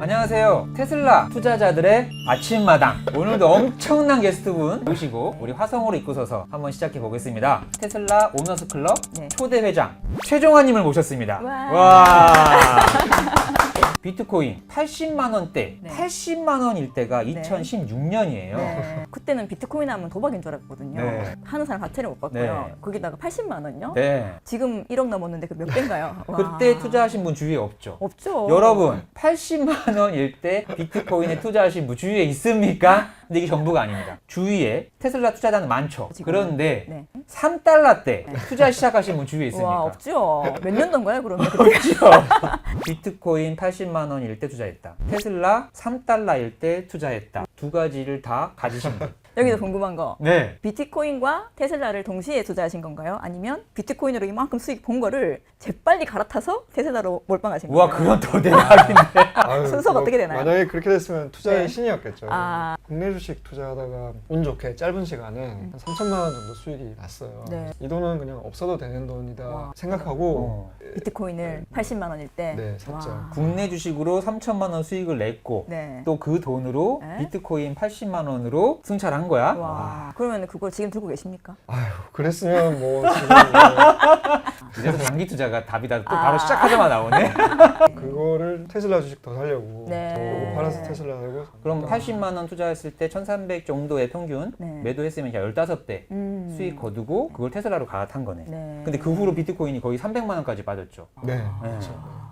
안녕하세요. 테슬라 투자자들의 아침마당. 오늘도 엄청난 게스트분 모시고 우리 화성으로 이끌어서 한번 시작해 보겠습니다. 테슬라 오너스 클럽 네. 초대 회장 최종환님을 모셨습니다. 와. 와. 비트코인 80만 원대, 네. 80만 원일 때가 네. 2016년이에요. 네. 그때는 비트코인 하면 도박인 줄 알았거든요. 네. 하는 사람 자체를 못 봤고요. 네. 거기다가 80만 원요? 네. 지금 1억 넘었는데 그 몇 배인가요? 와. 그때 투자하신 분 주위에 없죠. 없죠. 여러분 80만 원일 때 비트코인에 투자하신 분 주위에 있습니까? 근데 이게 전부가 아닙니다. 주위에 테슬라 투자자는 많죠. 지금. 그런데 네. 3달러 때 투자 시작하신 분 주위에 있습니까? 와 없죠. 몇 년도인가요 그러면? 없죠. 비트코인 80만 원일 때 투자했다. 테슬라 3달러일 때 투자했다. 두 가지를 다 가지신 분. 여기서 궁금한 거. 네. 비트코인과 테슬라를 동시에 투자하신 건가요? 아니면 비트코인으로 이만큼 수익 본 거를 재빨리 갈아타서 테슬라로 몰빵하신 우와 건가요? 그건 더 대박인데. 아유, 순서가 뭐, 어떻게 되나요? 만약에 그렇게 됐으면 투자의 네. 신이었겠죠. 아. 국내 주식 투자하다가 운 좋게 짧은 시간에 한 3천만 원 정도 수익이 났어요. 네. 이 돈은 그냥 없어도 되는 돈이다 와. 생각하고 어. 비트코인을 80만 원일 때. 네, 샀죠. 와. 국내 주식으로 3천만 원 수익을 냈고 네. 또 그 돈으로 네. 비트코인 80만 원으로 승차한 거야. 와. 그러면 그걸 지금 들고 계십니까? 아휴 그랬으면 뭐 지금 뭐 이래서 장기 투자가 답이다. 또 아. 바로 시작하자마자 나오네. 그거를 테슬라 주식 더 살려고 네. 팔아서 테슬라 사고 그럼 80만 원 투자했을 때 1,300 정도의 평균 네. 매도했으면 그냥 15배 음. 수익 거두고 그걸 테슬라로 갈아탄 거네. 네. 근데 그 후로 비트코인이 거의 300만 원까지 빠졌죠. 네. 네.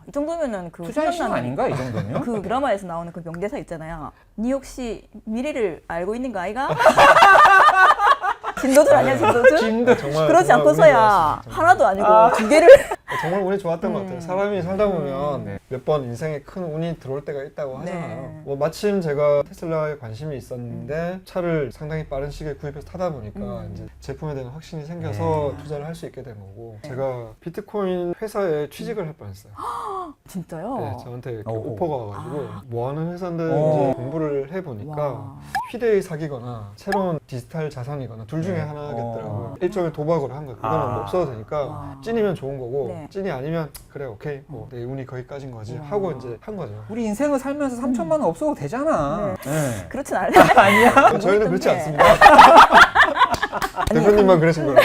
이 정도면은 그 투자의 신 생각나는 아닌가 이 정도면? 그 드라마에서 나오는 그 명대사 있잖아요. 니 혹시 미래를 알고 있는 거 아이가? 진도줄 아니야 진도줄? 진도 정말 그러지 정말 않고서야 좋았습니다. 하나도 아니고 두 개를 정말 운이 좋았던 것 음. 같아요. 사람이 살다 보면 네. 몇 번 인생에 큰 운이 들어올 때가 있다고 하잖아요. 네. 뭐 마침 제가 테슬라에 관심이 있었는데 차를 상당히 빠른 시기에 구입해서 타다 보니까 음. 이제 제품에 대한 확신이 생겨서 네. 투자를 할 수 있게 된 거고 네. 제가 비트코인 회사에 취직을 할 뻔했어요. 진짜요? 네, 저한테. 오퍼가 와가지고 아. 뭐 하는 회사인데 오. 이제 공부를 해보니까 와. 휴대의 사기거나 새로운 디지털 자산이거나 둘 중에 네. 하나겠더라고요. 어. 일종의 도박으로 한 거예요. 그거는 아. 뭐 없어도 되니까 와. 찐이면 좋은 거고 네. 찐이 아니면 그래 오케이 뭐 내 운이 거기까지인 거지 와. 하고 이제 한 거죠. 우리 인생을 살면서 3천만 원 없어도 되잖아. 네. 그렇진 않아요. 아니야? 저희는 그렇지 네. 않습니다. 대표님만 그러신 거예요.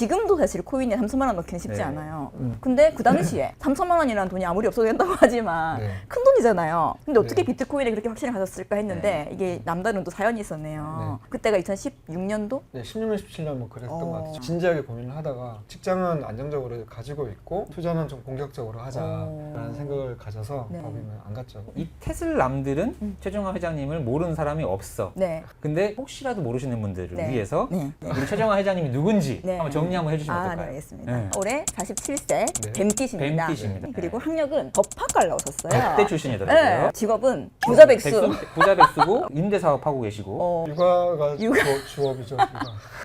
지금도 사실 코인에 3천만 원 넣기는 쉽지 네. 않아요. 음. 근데 그 당시에 3천만 원이라는 돈이 아무리 없어도 된다고 하지만 네. 큰 돈이잖아요. 근데 어떻게 네. 비트코인에 그렇게 확신을 가졌을까 했는데 이게 남다른 또 사연이 있었네요. 그때가 2016년도? 네, 16년, 17년 뭐 그랬던 어. 것 같아요. 진지하게 고민을 하다가 직장은 안정적으로 가지고 있고 투자는 좀 공격적으로 하자라는 어. 생각을 가져서 네. 법인을 안 갔죠. 이 테슬람들은 음. 최정화 회장님을 모르는 사람이 없어. 네. 근데 혹시라도 모르시는 분들을 네. 위해서 네. 우리 최정화 회장님이 누군지 네. 한번 정리 한번 해주시면 아, 네, 어떨까요? 알겠습니다. 네. 올해 47세 네. 뱀띠십니다. 뱀띠십니다. 네. 그리고 네. 학력은 법학과를 나오셨어요. 법대 출신이더라고요. 네. 직업은 부자 백수. 부자 백수고 임대 사업하고 계시고 어, 육아가 육아. 주- 주업이죠. 육아.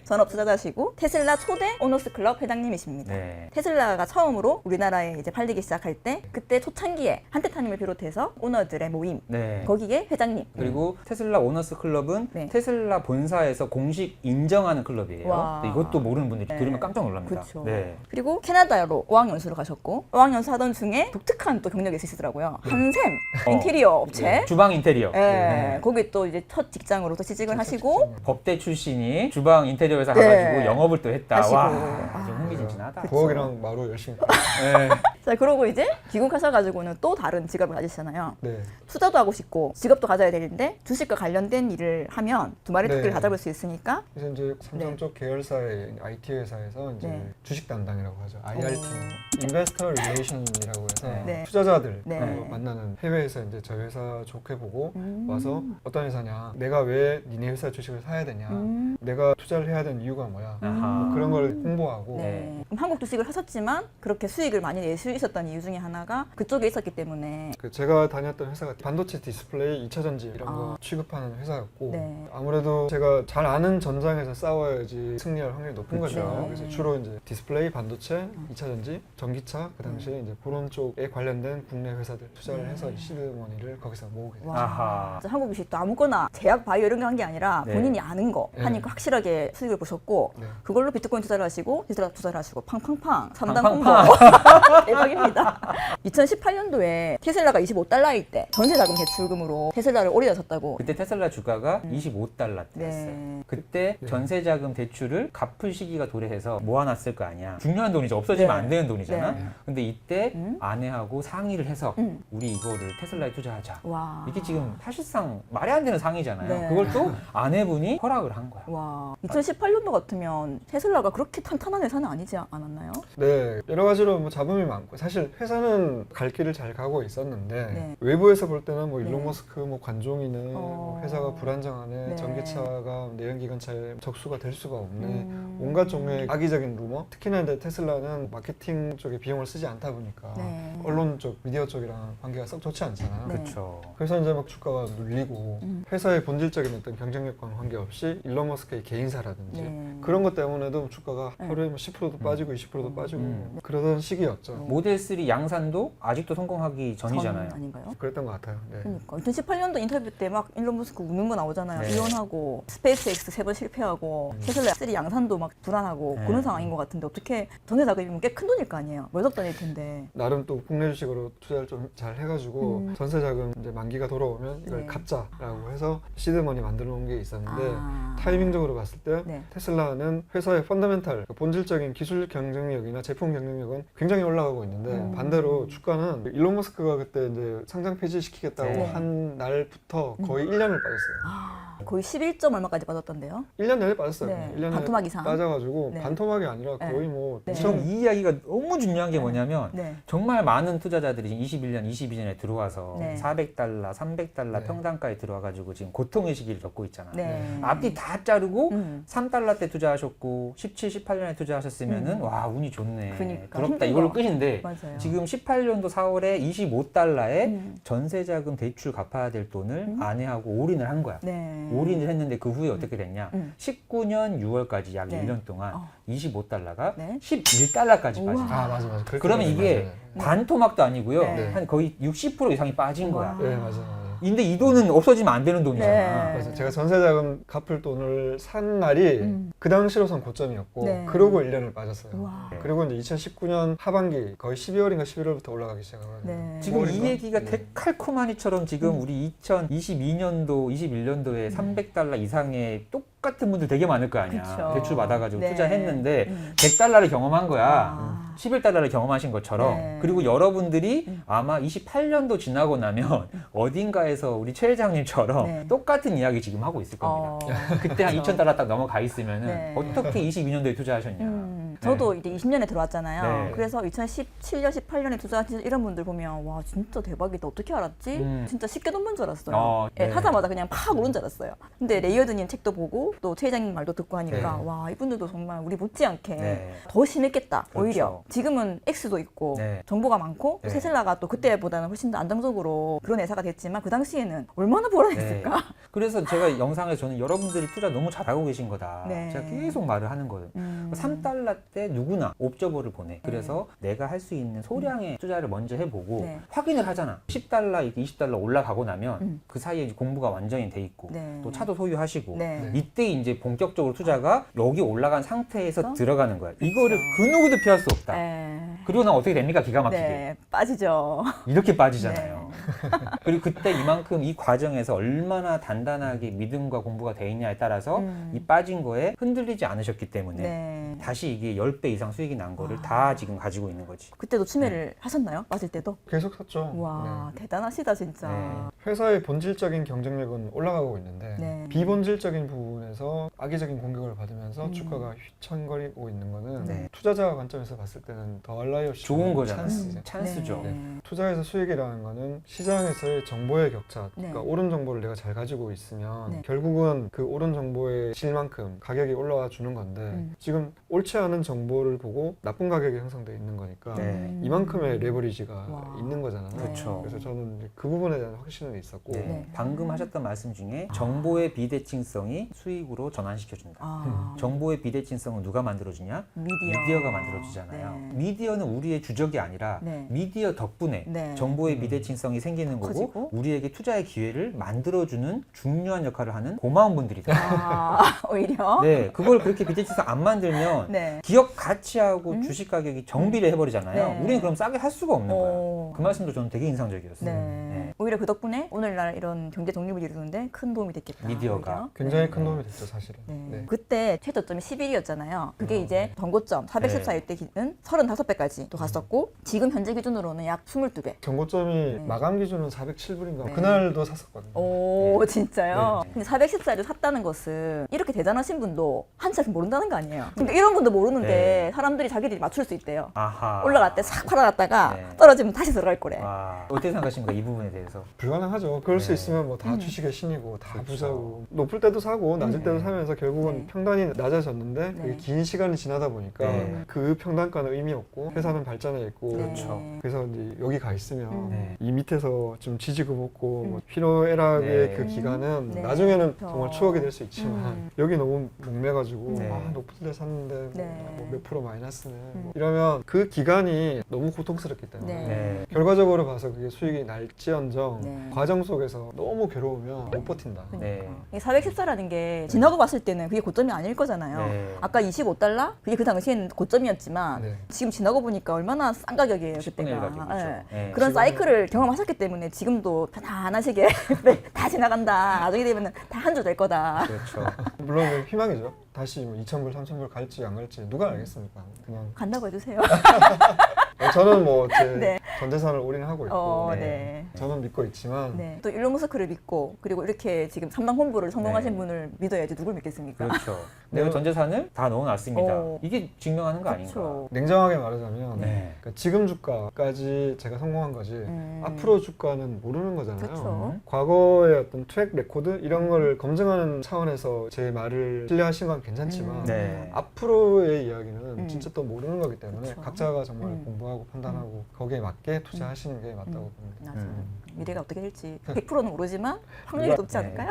전업 투자자시고 테슬라 초대 오너스 클럽 회장님이십니다. 네. 테슬라가 처음으로 우리나라에 이제 팔리기 시작할 때 그때 초창기에 한테타님을 비롯해서 오너들의 모임 네. 거기에 회장님 그리고 테슬라 오너스 클럽은 네. 테슬라 본사에서 공식 인정하는 클럽이에요. 와. 근데 이것도 모르는 분들이 네. 들으면 깜짝 놀랍니다. 그쵸. 네. 그리고 캐나다로 어학연수를 가셨고 어학연수 하던 중에 독특한 또 경력이 있으시더라고요. 한샘 어. 인테리어 업체 네. 주방 인테리어. 예, 네. 거기 또 이제 첫 직장으로 또 취직을 하시고 법대 출신이 주방 인테리어 회사 네. 가가지고 영업을 또 했다. 하시고. 와, 아. 좀 흥미진진하다. 부엌이랑 마루 열심히. 네. 자 그러고 이제 귀국하셔가지고는 또 다른 직업을 가지시잖아요. 네. 투자도 하고 싶고 직업도 가져야 되는데 주식과 관련된 일을 하면 두 마리 토끼를 네. 다 잡을 수 있으니까 그래서 이제 삼성 네. 쪽 계열사의 IT 회사 에서 이제 네. 주식 담당이라고 하죠. IR 팀, 어. 인베스터 릴레이션이라고 해서 네. 투자자들 네. 어, 만나는 해외에서 이제 저희 회사 좋게 보고 음. 와서 어떤 회사냐, 내가 왜 니네 회사 주식을 사야 되냐, 음. 내가 투자를 해야 되는 이유가 뭐야, 아하. 뭐 그런 걸 홍보하고 네. 그럼 한국 주식을 하셨지만 그렇게 수익을 많이 낼 수 있었던 이유 중에 하나가 그쪽에 있었기 때문에 그 제가 다녔던 회사가 반도체 디스플레이, 2차 전지 이런 거 아. 취급하는 회사였고 네. 아무래도 제가 잘 아는 전장에서 싸워야지 승리할 확률이 높은 그쵸. 거죠. 네. 그래서 주로 이제 디스플레이, 반도체, 2차 전지, 전기차 그 당시에 이제 그런 쪽에 관련된 국내 회사들 투자를 네. 해서 시드 머니를 거기서 모으게 됐어요. 와. 아하. 한국 주식도 아무거나 제약 바이오 이런 거 한 게 아니라 네. 본인이 아는 거 네. 하니까 확실하게 수익을 보셨고 네. 그걸로 비트코인 투자를 하시고 투자 투자를 하시고 팡팡팡 3단 팡팡팡. 콤보 대박입니다. 2018년도에 테슬라가 25달러일 때 전세 자금 대출금으로 테슬라를 올려졌다고. 그때 테슬라 주가가 25달러대였어요. 네. 그때 네. 전세자금 대출을 갚을 시기가 도래해서 모아놨을 거 아니야. 중요한 돈이죠. 없어지면 네. 안 되는 돈이잖아. 네. 근데 이때 음. 아내하고 상의를 해서 음. 우리 이거를 테슬라에 투자하자. 와. 이게 지금 사실상 말이 안 되는 상의잖아요. 네. 그걸 또 아내분이 허락을 한 거야. 와. 2018년도 같으면 테슬라가 그렇게 탄탄한 회사는 아니지 않았나요? 네, 여러 가지로 뭐 잡음이 많고 사실 회사는 갈 길을 잘 가고 있었는데 네. 외부에서 볼 때는 뭐 네. 일론 머스크 뭐 관종이네, 어. 회사가 불안정하네, 네. 전기차가 내연기관차에 적수가 될 수가 없네. 음. 온갖 종류의 악의적인 루머. 특히나 이제 테슬라는 마케팅 쪽에 비용을 쓰지 않다 보니까 네. 언론 쪽, 미디어 쪽이랑 관계가 썩 좋지 않잖아. 네. 그렇죠. 그래서 이제 막 주가가 눌리고 음. 회사의 본질적인 어떤 경쟁력과는 관계없이 일론 머스크의 개인사라든지 네. 그런 것 때문에도 주가가 네. 하루에 뭐 10%도 빠지고 20%도 빠지고 음. 그러던 시기였죠. 모델 3 양산도 아직도 성공하기 전이잖아요. 전 아닌가요? 그랬던 것 같아요. 네. 그러니까 2018년도 인터뷰 때 막 일론 머스크 우는 거 나오잖아요. 네. 이혼하고 스페이스X 세 번 실패하고 음. 테슬라 3 양산도 막 불안하고 네. 그런 상황인 것 같은데 어떻게 전세 자금이면 꽤 큰 돈일 거 아니에요. 월급 돈일 텐데. 나름 또 국내 주식으로 투자를 좀 잘 해가지고 음. 전세 자금 이제 만기가 돌아오면 이걸 네. 갚자라고 해서 시드머니 만들어 놓은 게 있었는데 아. 타이밍적으로 봤을 때 네. 테슬라는 회사의 펀더멘탈 그러니까 본질적인 기술 경쟁력이나 제품 경쟁력은 굉장히 올라가고 있는데 음. 반대로 주가는 일론 머스크가 그때 이제 상장 폐지시키겠다고 네. 한 날부터 음. 거의 1년을 빠졌어요. 아, 거의 11점 얼마까지 빠졌던데요? 1년 내내 빠졌어요. 네. 1년 내내 반토막 이상. 빠져가지고 네. 반토막이 아니라 네. 거의 뭐 네. 지금 이 이야기가 너무 중요한 게 네. 뭐냐면 네. 정말 많은 투자자들이 지금 21년, 22년에 들어와서 네. 400달러, 300달러 네. 평단가에 들어와가지고 지금 고통의 시기를 겪고 있잖아. 네. 앞뒤 다 자르고 음. 3달러 때 투자하셨고 17, 18년에 투자하셨으면은 음. 와 운이 좋네. 그니까, 부럽다 힘들어. 이걸로 끝인데 맞아요. 지금 18년도 4월에 25달러에 음. 전세자금 대출 갚아야 될 돈을 음. 아내하고 올인을 한 거야. 네. 올인을 했는데 그 후에 어떻게 됐냐? 음. 19년 6월까지 약 네. 1년 동안 어. 25달러가 네. 11달러까지 우와. 빠진 거야. 아 맞아 맞아. 그러면. 이게 맞아요. 반토막도 아니고요. 네. 한 거의 60% 이상이 빠진 거야. 와. 네 맞아요. 근데 이 돈은 없어지면 안 되는 돈이잖아. 네. 맞아요. 제가 전세자금 갚을 돈을 산 날이 음. 그 당시로선 고점이었고 네. 그러고 1년을 빠졌어요. 와. 네. 그리고 이제 2019년 하반기 거의 12월인가 11월부터 올라가기 시작하거든요. 네. 지금 이 월인가? 얘기가 네. 데칼코마니처럼 지금 음. 우리 2022년도, 21년도에 음. 300달러 이상의 똑 같은 분들 되게 많을 거 아니야. 그쵸. 대출 받아가지고 네. 투자했는데 음. 100달러를 경험한 거야. 아. 11달러를 경험하신 것처럼 네. 그리고 여러분들이 음. 아마 28년도 지나고 나면 어딘가에서 우리 최 회장님처럼 네. 똑같은 이야기 지금 하고 있을 겁니다. 어. 그때 한 그쵸. 2,000달러 딱 넘어가 있으면 은 네. 어떻게 22년도에 투자하셨냐. 음, 네. 저도 이제 20년에 들어왔잖아요. 네. 그래서 2017년, 18년에 투자하신 이런 분들 보면 와 진짜 대박이다. 어떻게 알았지? 음. 진짜 쉽게 돈번줄 알았어요. 어, 예, 네. 하자마자 그냥 팍 오른 줄 알았어요. 근데 레이어드님 책도 보고 또 최 회장님 말도 듣고 하니까 네. 와 이분들도 정말 우리 못지않게 네. 더 심했겠다. 그렇죠. 오히려 지금은 X도 있고 네. 정보가 많고 네. 테슬라가 또 그때보다는 훨씬 더 안정적으로 그런 회사가 됐지만 그 당시에는 얼마나 불안했을까. 그래서 제가 영상에서 저는 여러분들이 투자 너무 잘하고 계신 거다. 네. 제가 계속 말을 하는 거예요. 음. 3달러 때 누구나 옵저버를 보내. 그래서 내가 할 수 있는 소량의 투자를 먼저 해보고 네. 확인을 하잖아. 10달러, 이렇게 20달러 올라가고 나면 음. 그 사이에 공부가 완전히 돼 있고 네. 또 차도 소유하시고 네. 네. 이때 이제 본격적으로 투자가 여기 올라간 상태에서? 들어가는 거야. 이거를 그 누구도 피할 수 없다. 네. 그리고 난 어떻게 됩니까? 기가 막히게. 네, 빠지죠. 이렇게 빠지잖아요. 그리고 그때 이만큼 이 과정에서 얼마나 단단하게 믿음과 공부가 돼 있냐에 따라서 음. 이 빠진 거에 흔들리지 않으셨기 때문에 네. 다시 이게 10배 이상 수익이 난 거를 아. 다 지금 가지고 있는 거지. 그때도 추매를 하셨나요? 빠질 때도? 계속 샀죠. 와 네. 대단하시다 진짜. 네. 회사의 본질적인 경쟁력은 올라가고 있는데 네. 비본질적인 부분에 서 악의적인 공격을 받으면서 음. 주가가 휘청거리고 있는 거는 네. 투자자 관점에서 봤을 때는 더 알라이어 좋은 거잖아요. 찬스죠. 찬스죠. 네. 투자에서 수익이라는 거는 시장에서의 정보의 격차, 그러니까 네. 옳은 정보를 내가 잘 가지고 있으면 네. 결국은 그 옳은 정보의 질만큼 가격이 올라와 주는 건데 음. 지금 옳지 않은 정보를 보고 나쁜 가격이 형성돼 있는 거니까 네. 음. 이만큼의 레버리지가 와. 있는 거잖아요. 그렇죠. 그래서 저는 그 부분에 대한 확신은 있었고 네. 네. 방금 하셨던 말씀 중에 정보의 비대칭성이 수익 수익으로 전환시켜준다. 아, 정보의 비대칭성은 누가 만들어주냐? 미디어. 가 만들어주잖아요. 네. 미디어는 우리의 주적이 아니라 네. 미디어 덕분에 네. 정보의 비대칭성이 생기는 거고 커지고. 우리에게 투자의 기회를 만들어주는 중요한 역할을 하는 고마운 분들이다. 아, 오히려. 네, 그걸 그렇게 비대칭성 안 만들면 네. 기업 가치하고 음? 주식 가격이 정비례 해버리잖아요. 네. 우리는 그럼 싸게 할 수가 없는 거야. 오. 그 말씀도 저는 되게 인상적이었어요. 네. 오히려 그 덕분에 오늘날 이런 경제 독립을 이루는데 큰 도움이 됐겠다. 미디어가. 오히려. 굉장히 네. 큰 도움이 됐죠 사실은. 네. 네. 그때 최저점이 11이었잖아요. 그게 어, 이제 전고점 414일 때 기준 35배까지 또 갔었고 지금 현재 기준으로는 약 22배. 경고점이 네. 마감 기준은 407불인가 네. 그날도 샀었거든요. 오 진짜요? 네. 근데 414를 샀다는 것은 이렇게 대단하신 분도 한참 모른다는 거 아니에요? 그러니까 이런 분도 모르는데 네. 사람들이 자기들이 맞출 수 있대요. 아하. 올라갈 때 싹 팔아놨다가 네. 떨어지면 다시 들어갈 거래. 와, 어떻게 생각하십니까 이 부분에 대해서? 불가능하죠. 그럴 수 네. 있으면 뭐 다 음. 주식의 신이고 다 그렇죠. 부자고 높을 때도 사고 낮을 음. 때도 사면서 결국은 네. 평단이 낮아졌는데 네. 그게 긴 시간이 지나다 보니까 네. 그 평단가는 의미 없고 회사는 발전해 있고 네. 그렇죠. 그래서 이제 여기 가 있으면 음. 네. 이 밑에서 좀 지지고 볶고 음. 뭐 희노애락의 네. 그 기간은 네. 나중에는 그렇죠. 정말 추억이 될 수 있지만 음. 여기 너무 목매가지고 네. 아 높은 데 샀는데 네. 뭐몇 프로 마이너스네 음. 뭐 이러면 그 기간이 너무 고통스럽기 때문에 네. 네. 결과적으로 봐서 그게 수익이 날지언정 네. 과정 속에서 너무 괴로우면 못 버틴다. 네. 이게 414라는 게 지나고 봤을 때는 그게 고점이 아닐 거잖아요. 네. 아까 25달러? 그게 그 당시에는 고점이었지만 네. 지금 지나고 보니까 얼마나 싼 가격이에요 10분의 1 그때가. 가격이죠. 예. 네. 그런 지금은- 사이클을 경험하셨기 때문에 지금도 편안하시게 네, 다 지나간다. 나중에 되면 다 한 줄 될 거다. 그렇죠. 물론 그 희망이죠. 다시 뭐 2,000불, 3,000불 갈지 안 갈지 누가 알겠습니까? 그냥 간다고 해주세요. 어, 저는 뭐제 네. 전 재산을 올인하고 있고 어, 네. 네. 저는 믿고 있지만 네. 또 일론 머스크를 믿고 그리고 이렇게 지금 삼당 홍보를 성공하신 네. 분을 믿어야지 누굴 믿겠습니까? 그렇죠. 내가 전 재산을 다 넣어놨습니다. 어. 이게 증명하는 거 아닌가? 그렇죠. 냉정하게 말하자면 네. 그러니까 지금 주가까지 제가 성공한 거지 음. 앞으로 주가는 모르는 거잖아요. 그렇죠. 음. 과거의 어떤 트랙 레코드 이런 걸 검증하는 차원에서 제 말을 신뢰하신 건 괜찮지만 음. 네. 앞으로의 이야기는 음. 진짜 또 모르는 거기 때문에 그쵸. 각자가 정말 음. 공부 하고 판단하고 거기에 맞게 투자하시는 게 맞다고 봅니다. 맞아요. 음. 미래가 어떻게 될지 100%는 모르지만 확률이 누가- 높지 않을까요?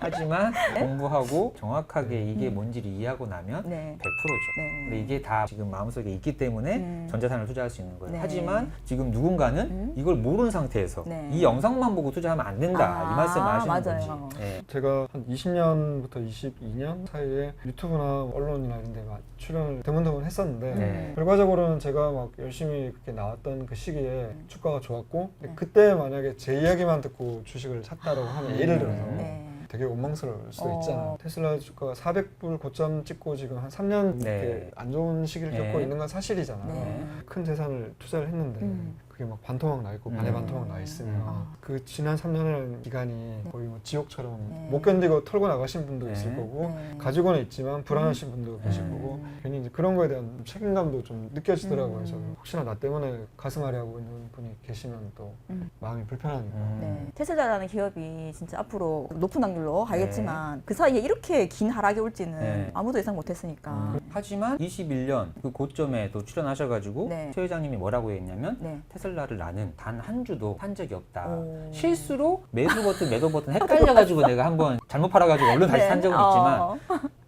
하지만 네? 공부하고 정확하게 이게 음. 뭔지를 이해하고 나면 네. 100%죠. 네. 근데 이게 다 지금 마음속에 있기 때문에 음. 전 재산을 투자할 수 있는 거예요. 네. 하지만 지금 누군가는 음. 이걸 모르는 상태에서 네. 이 영상만 보고 투자하면 안 된다. 아, 이 말씀을 하시는 맞아요. 거지. 네. 제가 한 20년부터 22년 사이에 유튜브나 언론이나 이런 데 막 출연을 드문드문 했었는데 네. 결과적으로는 제가 막 열심히 그렇게 나왔던 그 시기에 주가가 좋았고 근데 네. 그때 만약에 제 이야기만 듣고 주식을 샀다라고 하면 음. 예를 들어서 네. 되게 원망스러울 수도 어. 있잖아요. 테슬라 주가가 400불 고점 찍고 지금 한 3년 네. 이렇게 안 좋은 시기를 네. 겪고 있는 건 사실이잖아요. 네. 큰 재산을 투자를 했는데 음. 그게 막 반토막 나 있고 음. 반에 반토막 나 있으면 아. 그 지난 3년이라는 기간이 거의 뭐 지옥처럼 네. 못 견디고 털고 나가신 분도 네. 있을 거고 네. 가지고는 있지만 불안하신 분도 계실 음. 거고 괜히 이제 그런 거에 대한 책임감도 좀 느껴지더라고요. 음. 저는 혹시나 나 때문에 가슴 아래 하고 있는 분이 계시면 또 음. 마음이 불편하니까. 음. 네. 테슬라라는 기업이 진짜 앞으로 높은 확률로 가겠지만 네. 그 사이에 이렇게 긴 하락이 올지는 네. 아무도 예상 못했으니까. 음. 하지만 21년 그 고점에 또 출연하셔가지고 네. 최 회장님이 뭐라고 했냐면 네. 테슬라를 나는 단 한 주도 산 적이 없다. 오. 실수로 매수 버튼, 매도 버튼 헷갈려가지고 내가 한번 잘못 팔아가지고 얼른 다시 네. 산 적은 있지만 어.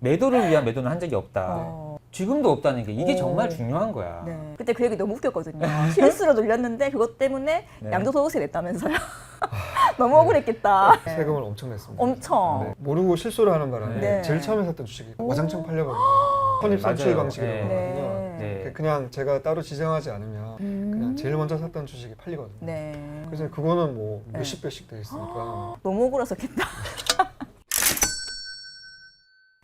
매도를 위한 매도는 한 적이 없다. 어. 지금도 없다는 게 이게 오. 정말 중요한 거야. 네. 그때 그 얘기 너무 웃겼거든요. 실수로 눌렸는데 그것 때문에 네. 양도소득세 냈다면서요. 너무 억울했겠다. 네. 세금을 엄청 냈습니다. 엄청. 네. 모르고 실수를 하는 바람에 네. 제일 처음에 샀던 주식이 오. 와장창. 선입 선출 맞아요. 방식이라고 네. 하거든요. 네. 그냥 제가 따로 지정하지 않으면 음. 제일 먼저 샀던 주식이 팔리거든요. 네. 그래서 그거는 뭐 네. 몇십 배씩 돼 있으니까 너무 억울했었겠다.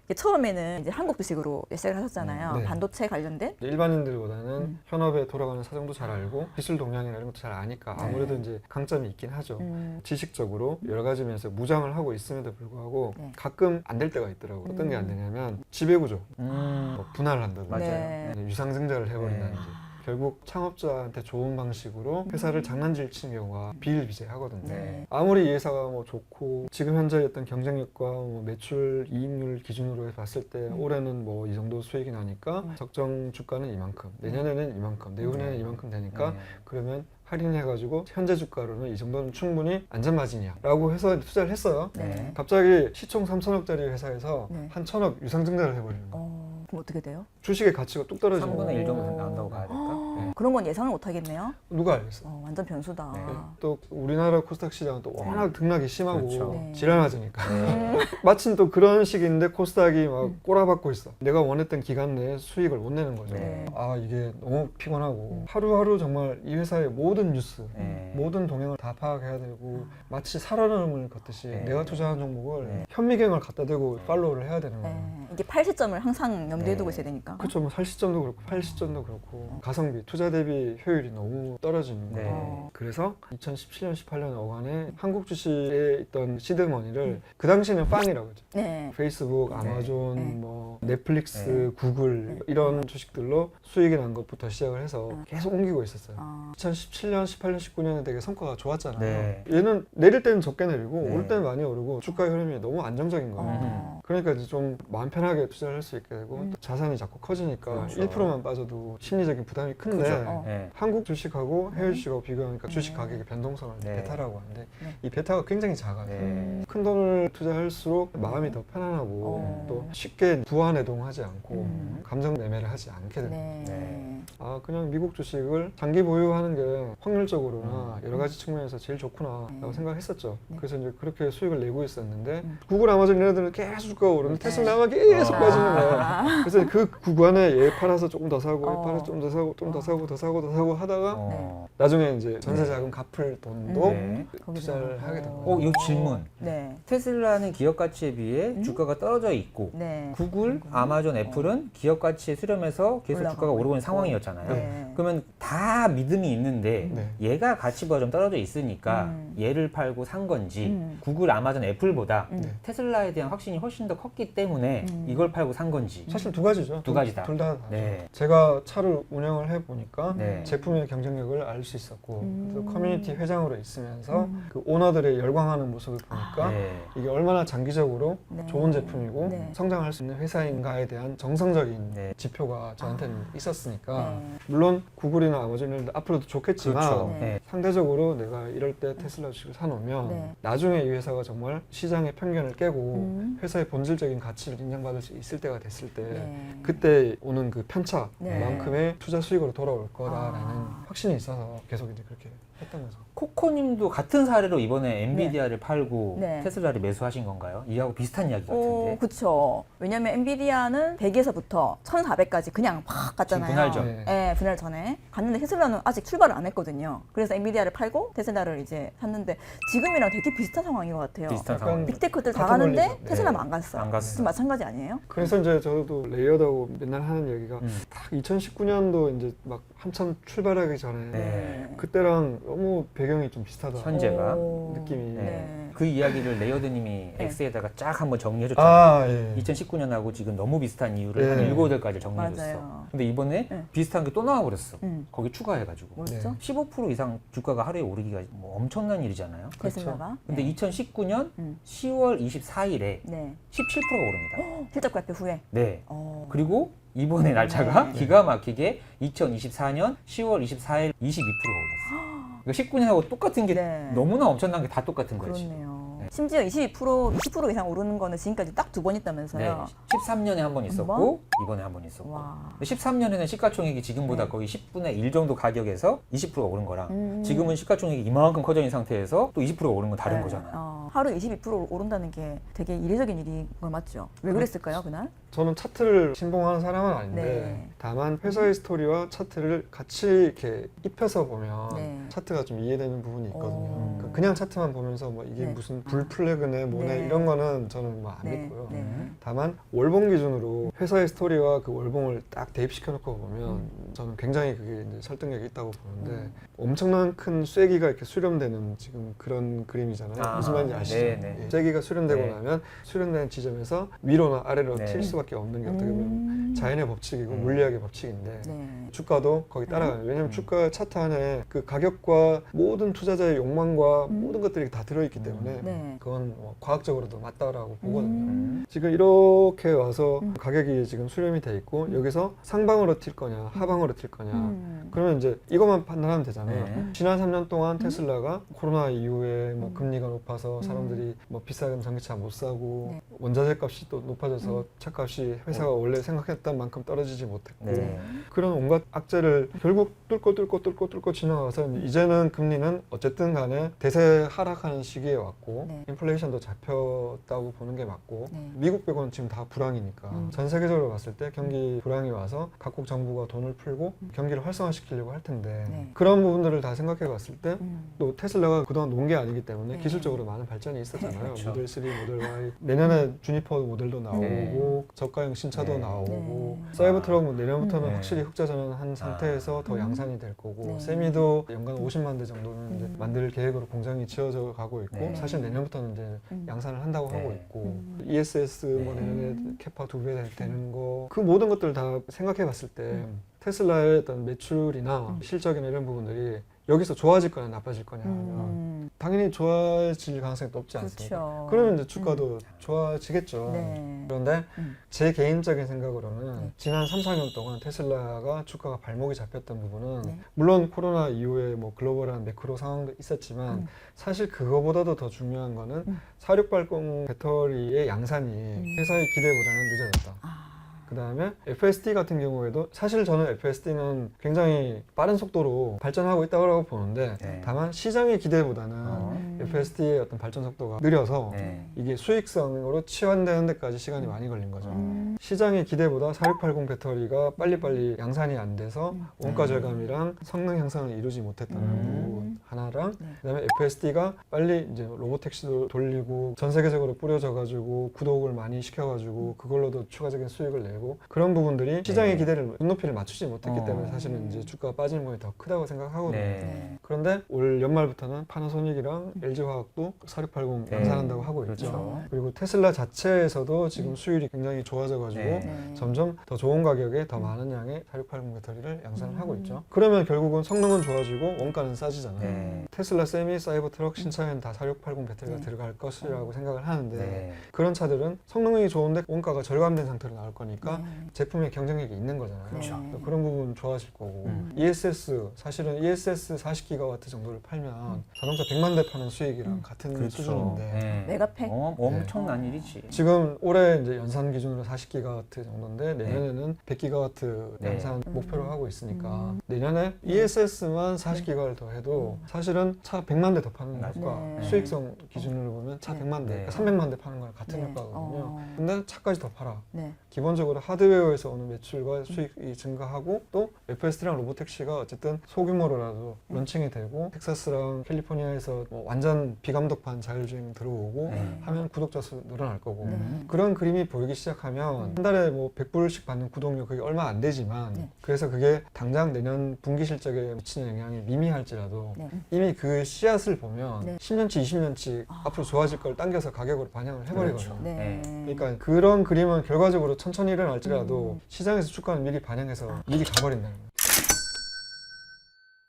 이게 처음에는 이제 한국 주식으로 시작을 하셨잖아요. 음, 네. 반도체 관련된. 일반인들보다는 음. 현업에 돌아가는 사정도 잘 알고 기술 동향이나 이런 것도 잘 아니까 네. 아무래도 이제 강점이 있긴 하죠. 음. 지식적으로 여러 가지 면에서 무장을 하고 있음에도 불구하고 네. 가끔 안 될 때가 있더라고요. 어떤 게안 음. 되냐면 지배구조, 음, 뭐 분할을 한다든지 맞아요. 네. 네, 유상증자를 해버린다든지 결국 창업자한테 좋은 방식으로 회사를 장난질 치는 경우가 비일비재하거든요. 네. 아무리 이 회사가 뭐 좋고 지금 현재 어떤 경쟁력과 뭐 매출 이익률 기준으로 봤을 때 음. 올해는 뭐 이 정도 수익이 나니까 음. 적정 주가는 이만큼 내년에는 이만큼 내후년에는 네. 이만큼 되니까 네. 그러면 할인해가지고 현재 주가로는 이 정도는 충분히 안전 마진이야라고 해서 투자를 했어요. 네. 갑자기 시총 3천억짜리 회사에서 네. 한 천억 유상증자를 해버리는 거예요. 어, 그럼 어떻게 돼요? 주식의 가치가 뚝 떨어지는 3분의 1 거예요. 정도 나온다고 봐야 될까? 네. 그런 건 예상을 못 하겠네요. 누가 알겠어? 어, 완전 변수다. 네. 또 우리나라 코스닥 시장은 또 워낙 등락이 심하고 그렇죠. 네. 지랄맞으니까 네. 마침 또 그런 시기인데 코스닥이 막 음. 꼬라박고 있어. 내가 원했던 기간 내에 수익을 못 내는 거죠. 네. 아 이게 너무 피곤하고 음. 하루하루 정말 이 회사의 모든 뉴스, 네. 모든 동향을 다 파악해야 되고 마치 살얼음을 걷듯이 네. 내가 투자한 종목을 네. 현미경을 갖다 대고 팔로우를 해야 되는 거예요. 네. 이게 8시점을 항상 염두에 네. 두고 있어야 되니까. 그렇죠. 뭐 살시점도 그렇고 팔시점도 그렇고 가성비, 투자 대비 효율이 너무 떨어지는 네. 거예요. 어. 그래서 2017년, 18년 어간에 한국 주식에 있던 시드머니를 음. 그 당시에는 빵이라고 했죠. 네. 페이스북, 네. 아마존, 네. 뭐 넷플릭스, 네. 구글 네. 이런 주식들로 수익이 난 것부터 시작을 해서 아. 계속 옮기고 있었어요. 어. 2017년, 18년, 19년에 되게 성과가 좋았잖아요. 네. 얘는 내릴 때는 적게 내리고 네. 오를 때는 많이 오르고 주가 흐름이 너무 안정적인 거예요. 어. 그러니까 이제 좀 마음 편하게 투자를 할 수 있게 되고 음. 또 자산이 자꾸 커지니까 그렇죠. 1%만 빠져도 심리적인 부담이 큰데 그죠? 어. 네. 한국 주식하고 해외 주식하고 비교하니까 네. 주식 가격의 변동성을 네. 베타라고 하는데 네. 이 베타가 굉장히 작아요. 네. 큰 돈을 투자할수록 마음이 더 편안하고 어. 또 쉽게 부안해동하지 않고 음. 감정 매매를 하지 않게 됩니다. 네. 네. 아 그냥 미국 주식을 장기 보유하는 게 확률적으로나 음. 여러 가지 측면에서 제일 좋구나라고 네. 생각했었죠. 네. 그래서 이제 그렇게 수익을 내고 있었는데 음. 구글, 아마존 이런 데는 계속 주가가 오르는데 네. 테슬라만 계속 아. 빠지는. 아. 그래서 그 구간에 얘 팔아서 조금 더 사고, 얘 어. 팔아서 좀더 사고, 좀더 어. 사고, 더 사고, 더 사고 하다가 어. 나중에 이제 전세 네. 자금 갚을 돈도 네. 투자를 하게 된 어. 거예요. 어, 이 질문. 네. 테슬라는 기업 가치에 비해 음? 주가가 떨어져 있고 네. 구글, 아마존, 애플은 기업 가치에 수렴해서 계속 올라가고 주가가 오르고 있는 있고. 상황이었잖아요. 네. 그러면 다 믿음이 있는데 네. 얘가 가치가 좀 떨어져 있으니까 음. 얘를 팔고 산 건지 음. 구글, 아마존, 애플보다 음. 네. 테슬라에 대한 확신이 훨씬 더 컸기 때문에 음. 이걸 팔고 산 건지. 사실 두 가지죠. 두 가지다. 둘 다 네. 제가 차를 운영을 해 보니까 네. 제품의 경쟁력을 알 수 있었고 음. 커뮤니티 회장으로 있으면서 음. 그 오너들의 열광하는 모습을 보니까 네. 이게 얼마나 장기적으로 네. 좋은 제품이고 네. 성장할 수 있는 회사인가에 대한 정상적인 네. 지표가 저한테는 아. 있었으니까 네. 물론 구글이나 아마존은 앞으로도 좋겠지만 그렇죠. 네. 네. 상대적으로 내가 이럴 때 테슬라 주식을 사놓으면 네. 나중에 이 회사가 정말 시장의 편견을 깨고 음. 회사의 본질적인 가치를 인정받을 수 있을 때가 됐을 때 네. 그때 오는 그 네. 편차만큼의 투자 수익으로 돌아올 거다라는 아. 확신이 있어서 계속 이제 그렇게 했던 거죠. 코코님도 같은 사례로 이번에 엔비디아를 팔고 네. 테슬라를 매수하신 건가요? 이하고 비슷한 이야기 어, 같은데. 그쵸. 왜냐면 엔비디아는 100에서부터 1400까지 그냥 팍 갔잖아요. 지금 분할 전. 네. 네, 분할 전에. 갔는데 테슬라는 아직 출발을 안 했거든요. 그래서 엔비디아를 팔고 테슬라를 이제 샀는데 지금이랑 되게 비슷한 상황인 것 같아요. 비슷한 약간 상황. 빅테크들 다 같은 가는데 논리죠. 테슬라만 네. 안 갔어. 안 갔어. 지금 마찬가지 아니에요? 그래서 이제 저도 레이어드하고 맨날 하는 얘기가 음. 딱 2019년도 이제 막 한참 출발하기 전에 네. 그때랑 너무 배 경이 좀 비슷하다. 현재가 오. 느낌이. 네. 네. 그 이야기를 레이어드님이 네. X에다가 쫙 한번 정리해줬잖아요. 아 예. 2019년하고 지금 너무 비슷한 이유를 네. 한 일곱 여덟 가지 정리해줬어. 맞아요. 근데 이번에 네. 비슷한 게 또 나와버렸어. 음. 거기 추가해가지고. 뭐였죠? 15% 이상 주가가 하루에 오르기가 뭐 엄청난 일이잖아요. 테슬라가? 근데 네. 2019년 음. 10월 24일에 네. 17%가 오릅니다. 실적 발표 후에. 네. 어. 그리고 이번에 날짜가 네. 기가 막히게 2024년 10월 24일 22%가 올랐어. 그러니까 19년하고 똑같은 게 네. 너무나 엄청난 게 다 똑같은 거지. 그렇네요. 네. 심지어 22% 20% 이상 오르는 거는 지금까지 딱 두 번 네. 있다면서요. 13년에 한 번 있었고 이번에 한 번 있었고. 와. 13년에는 시가총액이 지금보다 네. 거의 10분의 1 정도 가격에서 20%가 오른 거랑 음. 지금은 시가총액이 이만큼 커져 있는 상태에서 또 20%가 오른 건 다른 네. 거잖아요. 어, 하루 22% 오른다는 게 되게 이례적인 일인 거 맞죠? 왜 그랬을까요, 그날? 저는 차트를 신봉하는 사람은 아닌데 네. 다만 회사의 스토리와 차트를 같이 이렇게 입혀서 보면 네. 차트가 좀 이해되는 부분이 있거든요. 어. 그러니까 그냥 차트만 보면서 뭐 이게 네. 무슨 불 플래그네 뭐네 네. 이런 거는 저는 뭐 안 네. 믿고요. 네. 다만 월봉 기준으로 회사의 스토리와 그 월봉을 딱 대입시켜 놓고 보면 음. 저는 굉장히 그게 이제 설득력이 있다고 보는데 음. 엄청난 큰 쐐기가 이렇게 수렴되는 지금 그런 그림이잖아요. 아, 무슨 말인지 아시죠? 네, 네. 예. 쐐기가 수렴되고 네. 나면 수렴된 지점에서 위로나 아래로 네. 튈 수가 수밖에 없는 게 어떻게 보면 음. 자연의 법칙이고 음. 물리학의 법칙인데 네. 주가도 거기 따라가요. 왜냐면 음. 주가 차트 안에 그 가격과 모든 투자자의 욕망과 음. 모든 것들이 다 들어있기 때문에 네. 그건 뭐 과학적으로도 맞다라고 보거든요. 음. 지금 이렇게 와서 음. 가격이 지금 수렴이 돼 있고 여기서 상방으로 튈 거냐 하방으로 튈 거냐 음. 그러면 이제 이것만 판단하면 되잖아요. 네. 지난 3년 동안 테슬라가 코로나 이후에 뭐 음. 금리가 높아서 사람들이 뭐 비싸면 전기차 못 사고 네. 원자재 값이 또 높아져서 음. 차값이 회사가 원래 생각했던 만큼 떨어지지 못했고 네. 그런 온갖 악재를 결국 뚫고 뚫고 뚫고 뚫고 지나가서 이제는 금리는 어쨌든 간에 대세 하락하는 시기에 왔고 네. 인플레이션도 잡혔다고 보는 게 맞고 네. 미국 빼고는 지금 다 불황이니까 음. 전 세계적으로 봤을 때 경기 불황이 와서 각국 정부가 돈을 풀고 경기를 활성화시키려고 할 텐데 네. 그런 부분들을 다 생각해 봤을 때 음. 또 테슬라가 그동안 논 게 아니기 때문에 네. 기술적으로 많은 발전이 있었잖아요. 그렇죠. 모델 3, 모델 Y 내년에 주니퍼 모델도 나오고 네. 저가형 신차도 네. 나오고 네. 사이버 트럭은 내년부터는 네. 확실히 흑자 전환한 상태에서 더 음. 양산이 될 거고 네. 세미도 연간 50만 대 정도는 이제 음. 만들 계획으로 공장이 지어져 가고 있고 네. 사실 내년부터는 이제 음. 양산을 한다고 네. 하고 있고 음. ESS 뭐 네. 내년에 캐파 두 배 되는 거 그 모든 것들 다 생각해 봤을 때 음. 테슬라의 어떤 매출이나 음. 실적이나 이런 부분들이 여기서 좋아질 거냐 나빠질 거냐 하면 음. 당연히 좋아질 가능성이 높지 않습니까? 그렇죠. 그러면 이제 주가도 좋아지겠죠. 네. 그런데 음. 제 개인적인 생각으로는 네. 지난 3, 4년 동안 테슬라가 주가가 발목이 잡혔던 부분은 네. 물론 코로나 이후에 뭐 글로벌한 매크로 상황도 있었지만 음. 사실 그거보다도 더 중요한 거는 음. 4680 배터리의 양산이 회사의 기대보다는 늦어졌다. 아. 그 다음에 FSD 같은 경우에도 사실 저는 FSD는 굉장히 빠른 속도로 발전하고 있다고 보는데 네. 다만 시장의 기대보다는 어. 음. FSD의 어떤 발전 속도가 느려서 네. 이게 수익성으로 치환되는 데까지 시간이 많이 걸린 거죠. 음. 시장의 기대보다 4680 배터리가 빨리빨리 양산이 안 돼서 음. 원가 음. 절감이랑 성능 향상을 이루지 못했다는 음. 부분 하나랑 네. 그다음에 FSD가 빨리 이제 로보택시도 돌리고 전 세계적으로 뿌려져 가지고 구독을 많이 시켜 가지고 그걸로도 추가적인 수익을 내고 그런 부분들이 시장의 네. 기대를 눈높이를 맞추지 못했기 어. 때문에 사실은 이제 주가가 빠지는 부분이 더 크다고 생각하거든요. 네. 그런데 올 연말부터는 파나소닉이랑 LG화학도 4680 네. 양산한다고 하고 그렇죠. 있죠. 그리고 테슬라 자체에서도 지금 수율이 굉장히 좋아져가지고 네. 네. 점점 더 좋은 가격에 더 많은 양의 4680 배터리를 양산을 음. 하고 있죠. 그러면 결국은 성능은 좋아지고 원가는 싸지잖아요. 네. 테슬라 세미, 사이버 트럭 신차에는 다 4680 배터리가 네. 들어갈 것이라고 생각을 하는데 네. 그런 차들은 성능이 좋은데 원가가 절감된 상태로 나올 거니까 네. 제품의 경쟁력이 있는 거잖아요. 그렇죠. 네. 그런 부분 좋아질 거고 음. ESS 사실은 ESS 40기가와트 정도를 팔면 자동차 100만 대 파는 수익이랑 음. 같은 그렇죠. 수준인데 네. 메가팩? 어, 엄청난 일이지. 지금 올해 이제 연산 기준으로 40기가와트 정도인데 내년에는 100기가와트 네. 양산 음. 목표로 하고 있으니까 음. 내년에 ESS만 40기가를 더 해도 사실은 차 100만 대 더 파는 맞아요. 것과 네. 수익성 기준으로 보면 차 네. 100만 대, 네. 그러니까 300만 대 파는 거랑 같은 네. 효과거든요. 어. 근데 차까지 더 팔아. 네. 기본적으로 하드웨어에서 오는 매출과 수익이 증가하고 또 FSD랑 로보택시가 어쨌든 소규모로라도 음. 론칭이 되고 텍사스랑 캘리포니아에서 뭐 완전 비감독판 자율주행 들어오고 네. 하면 구독자 수 늘어날 거고 네. 그런 그림이 보이기 시작하면 음. 한 달에 뭐 100불씩 받는 구독료 그게 얼마 안 되지만 네. 그래서 그게 당장 내년 분기 실적에 미치는 영향이 미미할지라도 네. 이미 그 씨앗을 보면 네. 10년치 20년치 아. 앞으로 좋아질 걸 당겨서 가격으로 반영을 해버리거든요. 그렇죠. 네. 그러니까 그런 그림은 결과적으로 천천히 일어날지라도 음. 시장에서 주가는 미리 반영해서 미리 가버린다는 거예요.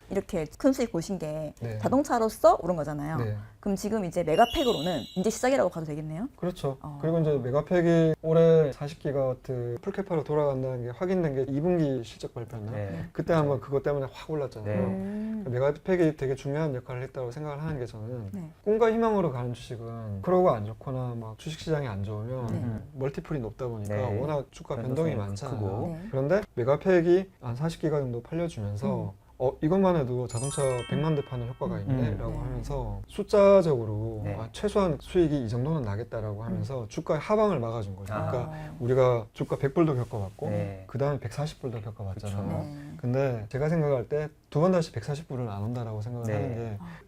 이렇게 큰 수익 보신 게 네. 자동차로서 오른 거잖아요. 네, 그럼 지금 이제 메가팩으로는 이제 시작이라고 봐도 되겠네요. 그렇죠. 어. 그리고 이제 메가팩이 올해 40기가와트 풀캐파로 돌아간다는 게 확인된 게 2분기 실적 발표였나? 네. 그때 한번 그것 때문에 확 올랐잖아요. 네. 음. 메가팩이 되게 중요한 역할을 했다고 생각을 하는 게 저는 네. 꿈과 희망으로 가는 주식은 크로가 안 좋거나 막 주식 시장이 안 좋으면 네. 멀티플이 높다 보니까 네. 워낙 주가 변동이 많잖아요. 네. 그런데 메가팩이 한 40기가 정도 팔려주면서 어 이것만 해도 자동차 100만 대 파는 효과가 있네라고 네. 하면서 숫자적으로 네. 아, 최소한 수익이 이 정도는 나겠다라고 하면서 주가의 하방을 막아준 거죠. 아. 그러니까 우리가 주가 100불도 겪어봤고 네. 그 다음에 140불도 겪어봤잖아요. 그쵸. 네. 근데 제가 생각할 때 두 번 다시 140불은 안 온다라고 생각을 네. 하는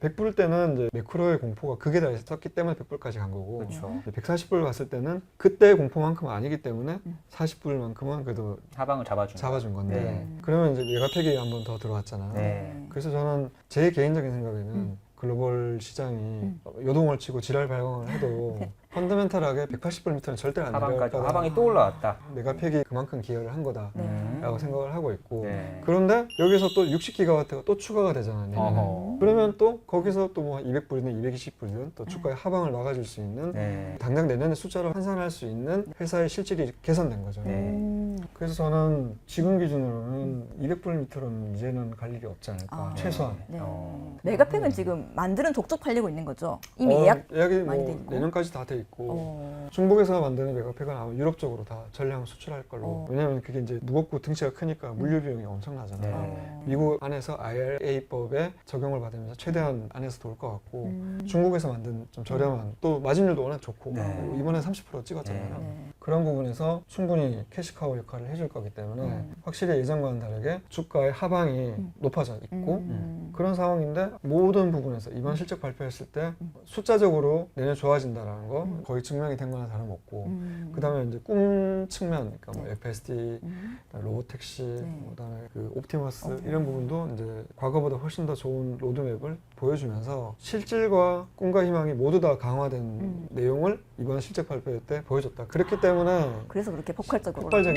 게 100불 때는 이제 매크로의 공포가 극에 달했었기 때문에 100불까지 간 거고 그렇죠. 140불 갔을 때는 그때 공포만큼 아니기 때문에 음. 40불만큼은 그래도 하방을 잡아준. 잡아준 건데 네. 그러면 이제 메가팩이 한 번 더 들어왔잖아요. 네. 그래서 저는 제 개인적인 생각에는 음. 글로벌 시장이 음. 요동을 치고 지랄 발광을 해도 펀더멘탈하게 180불 는 절대 안 하방까지 내려갈. 하방이 또 올라왔다. 메가팩이 그만큼 기여를 한 거다. 네. 음. 라고 생각을 하고 있고 네. 그런데 여기서 또 60기가와트가 또 추가가 되잖아요. 내년에. 어허. 그러면 또 거기서 또 뭐 200불이든 220불이든 또 주가의 하방을 막아줄 수 있는 네. 당장 내년에 숫자로 환산할 수 있는 회사의 실질이 개선된 거죠. 네. 음. 그래서 저는 지금 기준으로는 200불 밑으로는 이제는 갈 일이 없지 않을까 아. 최소한. 네. 어. 메가팩은 지금 만드는 독적 팔리고 있는 거죠. 이미 어, 예약. 예약이 많이 돼 뭐 있고. 내년까지 다 돼 있고 어. 중국에서 만드는 메가팩은 아마 유럽 쪽으로 다 전량 수출할 걸로. 어. 왜냐하면 그게 이제 무겁고 등치가 크니까 물류 비용이 엄청나잖아요. 네. 어. 미국 안에서 IRA법에 적용을 받으면서 최대한 안에서 돌것 같고 음. 중국에서 만든 좀 저렴한 또 마진율도 워낙 좋고 네. 이번에 30% 찍었잖아요. 네. 그런 부분에서 충분히 캐시카우 역할을 해줄 거기 때문에 음. 확실히 예전과는 다르게 주가의 하방이 음. 높아져 있고 음. 그런 상황인데 모든 부분에서 이번 실적 발표했을 때 숫자적으로 내년 좋아진다라는 거 음. 거의 증명이 된 거나 다름없고 음. 그다음에 이제 꿈 측면 그러니까 뭐 네. FSD 음. 로보택시, 네. 뭐 그다음에 그 옵티머스 어. 이런 부분도 이제 과거보다 훨씬 더 좋은 로드맵을 보여주면서 실질과 꿈과 희망이 모두 다 강화된 음. 내용을 이번 실적 발표 때 보여줬다. 그렇기 때문에 그래서 그렇게 폭발적으로. 폭발적인.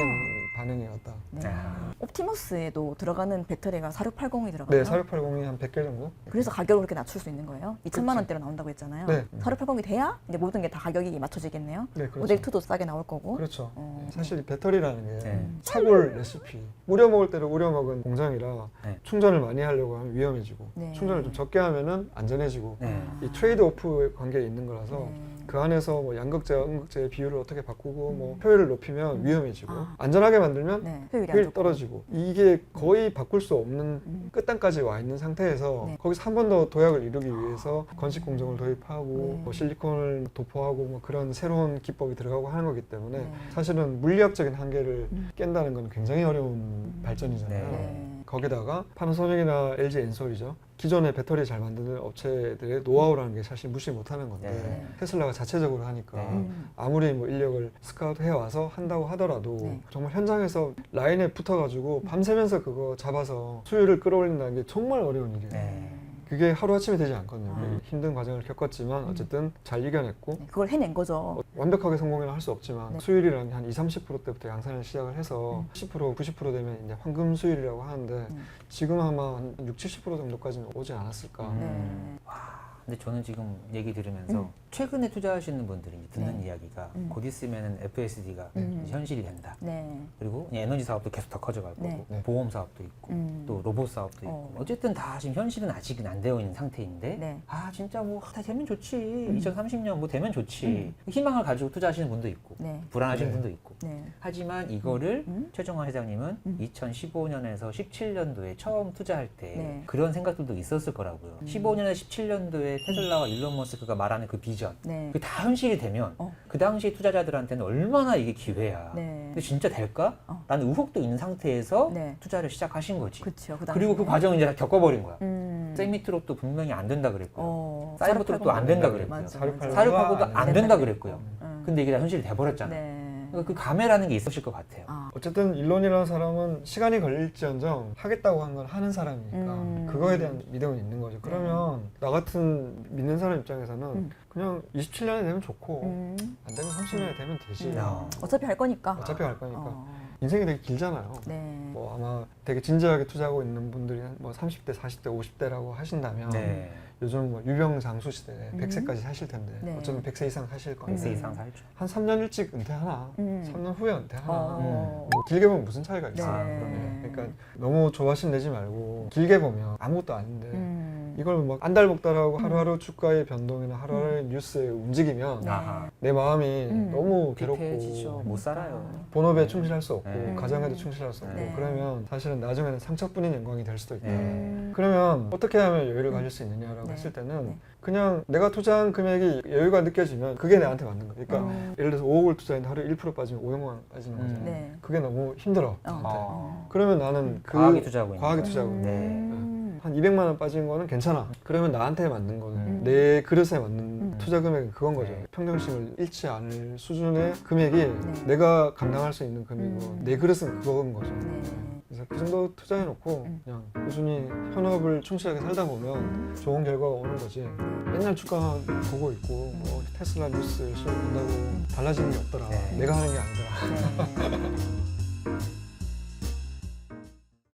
반응이었다. 네. 아. 옵티머스에도 들어가는 배터리가 4680이 들어가요. 네, 4680이 한 100개 정도? 그래서 가격을 그렇게 낮출 수 있는 거예요. 2천만 그렇죠. 원대로 나온다고 했잖아요. 네. 4680이 돼야 이제 모든 게 다 가격이 맞춰지겠네요. 네, 그렇죠. 모델 2도 싸게 나올 거고. 그렇죠. 어. 사실 이 배터리라는 게 네. 사골 레시피. 우려 먹을 때를 우려 먹은 공장이라 네. 충전을 많이 하려고 하면 위험해지고 네. 충전을 좀 적게 하 면은 안전해지고 네. 이 트레이드 오프 관계에 있는 거라서 네. 그 안에서 뭐 양극재와 음극재의 비율을 어떻게 바꾸고 뭐 음. 효율을 높이면 위험해지고 아. 안전하게 만들면 네. 효율이 안 효율이 좋고. 떨어지고 이게 거의 바꿀 수 없는 음. 끝단까지 와 있는 상태에서 네. 거기서 한 번 더 도약을 이루기 위해서 건식 공정을 도입하고 네. 뭐 실리콘을 도포하고 뭐 그런 새로운 기법이 들어가고 하는 거기 때문에 네. 사실은 물리학적인 한계를 음. 깬다는 건 굉장히 어려운 발전이잖아요. 네. 네. 거기다가 파나소닉이나 LG 엔솔이죠. 기존의 배터리 잘 만드는 업체들의 노하우라는 게 사실 무시 못하는 건데 네. 테슬라가 자체적으로 하니까 네. 음. 아무리 뭐 인력을 스카우트 해 와서 한다고 하더라도 네. 정말 현장에서 라인에 붙어가지고 밤새면서 그거 잡아서 수율을 끌어올린다는 게 정말 어려운 일이에요. 네. 그게 하루 아침에 되지 않거든요. 아. 힘든 과정을 겪었지만 어쨌든 잘 이겨냈고 네. 그걸 해낸 거죠. 어, 완벽하게 성공이라 할수 없지만 네. 수율이라는 게한 2, 30%대부터 양산을 시작을 해서 음. 10%, 90% 되면 이제 황금 수율이라고 하는데 음. 지금 아마 한 6, 70% 정도까지는 오지 않았을까. 음. 네. 근데 저는 지금 얘기 들으면서 음. 최근에 투자하시는 분들이 이제 듣는 네. 이야기가 음. 곧 있으면 FSD가 음. 현실이 된다. 네. 그리고 에너지 사업도 계속 더 커져갈 거고 네. 네. 보험 사업도 있고 음. 또 로봇 사업도 있고 어. 어. 쨌든다 지금 현실은 아직은 안 되어 있는 상태인데 네. 아 진짜 뭐 다 되면 좋지 음. 2030년 뭐 되면 좋지 음. 희망을 가지고 투자하시는 분도 있고 네. 불안하시는 네. 분도 있고 네. 하지만 이거를 음. 최종환 회장님은 음. 2015년에서 17년도에 처음 투자할 때 네. 그런 생각들도 있었을 거라고요. 음. 15년에서 17년도에 테슬라와 일론 머스크가 말하는 그 비전, 네. 그게 다 현실이 되면 어. 그 당시 투자자들한테는 얼마나 이게 기회야. 네. 근데 진짜 될까? 어. 라는 의혹도 있는 상태에서 네. 투자를 시작하신 거지. 그렇죠. 그 그리고 그. 과정을 이제 다 겪어버린 거야. 음. 생미트롭도 분명히 안 된다 그랬고요. 어. 사이버트롭도 안 된다 그랬고요. 맞아, 사육팔 맞아. 사육하고도 안안 된다 그랬고요. 음. 근데 이게 다 현실이 돼버렸잖아. 네. 그러니까 그 감회라는 게 있으실 것 같아요. 아. 어쨌든 일론이라는 사람은 시간이 걸릴지언정 하겠다고 한 건 하는 사람이니까 음. 그거에 대한 믿음은 있는 거죠. 그러면 나 같은 믿는 사람 입장에서는 음. 그냥 27년에 되면 좋고 음. 안 되면 30년에 되면 되지. 음. 야. 어차피 할 거니까. 어차피 할 거니까. 어. 인생이 되게 길잖아요. 네. 뭐 아마 되게 진지하게 투자하고 있는 분들이 뭐 30대, 40대, 50대라고 하신다면 네. 요즘 뭐 유병장수 시대에 음. 100세까지 사실 텐데 네. 어쩌면 100세 이상 사실 거예요. 100세 음. 이상 살죠. 한 3년 일찍 은퇴하나 음. 3년 후에 은퇴하나 어. 뭐 길게 보면 무슨 차이가 있어요. 네. 그러면. 그러니까 너무 조바심 내지 말고 길게 보면 아무것도 아닌데 음. 이걸 막 안달복달하고 음. 하루하루 주가의 변동이나 하루하루 뉴스에 움직이면 네. 아하. 내 마음이 음. 너무 괴롭고 피폐해지죠. 못 살아요. 본업에 네. 충실할 수 없고 네. 가정에도 충실할 수 없고 네. 그러면 사실은 나중에는 상처뿐인 영광이 될 수도 있다. 네. 음. 그러면 어떻게 하면 여유를 가질 수 있느냐라고 네. 했을 때는 네. 그냥 내가 투자한 금액이 여유가 느껴지면 그게 내한테 맞는 거야. 그러니까 어. 예를 들어서 5억을 투자했는데 하루에 1% 빠지면 500만 빠지는 음. 거잖아. 네. 그게 너무 힘들어. 어. 나한테. 어. 그러면 나는 그 과하게 투자하고 있는 과하게 거예요. 투자하고 있는 네. 음. 한 200만 원 빠진 거는 괜찮아. 그러면 나한테 맞는 거는 음. 내 그릇에 맞는 음. 투자 금액은 그건 거죠. 네. 평균심을 잃지 않을 수준의 금액이 네. 내가 감당할 수 있는 금액이고 음. 내 그릇은 그건 거죠. 네. 그래서 그 정도 투자해놓고 음. 그냥 꾸준히 현업을 충실하게 살다 보면 좋은 결과가 오는 거지. 맨날 주가만 보고 있고 뭐 테슬라 뉴스 열심히 본다고 달라지는 게 없더라. 네. 내가 하는 게 아니더라. 네.